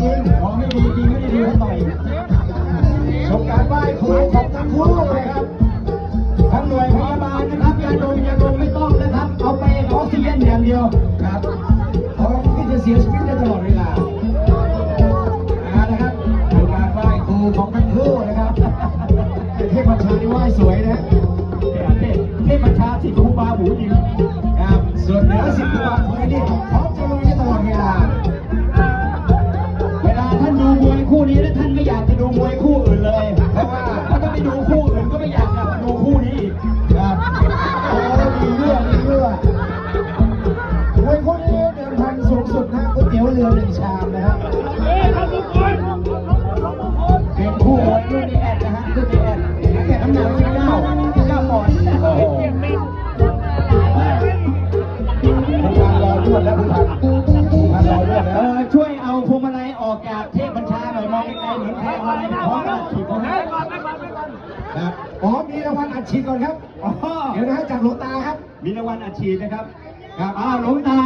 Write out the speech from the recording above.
จริงของไม่ดีจริงไม่ดีต่อยชมการไหว้ครูของทั้งคู่เลยครับทั้งหน่วยพยาบาลนะครับยาดมยาดมไม่ต้องนะครับ เอาไปออกซิเจนอย่างเดียวครับเพราะที่จะเสียชีวิตได้ตลอดเวลานะครับดูการไหว้ครูของทั้งคู่นะครับเทพบัญชาที่ไหว้สวยนะเทพบัญชาสิบคูบาหมูยิมครับส่วนเหนือสิบคู ช่วยเอาพวงมาลัยออกจากเทพบัญชาหน่อยมองไกลๆเหมือนแพรอะไรพร้อมแล้วฉีดของก่อนไปก่อนไปก่อนครับอ๋อมีรางวัลอัดฉีดก่อนครับเดี๋ยวนะจากหลวงตาครับ มีรางวัลอัดฉีดนะครับ ครับอ้าวหลวงตา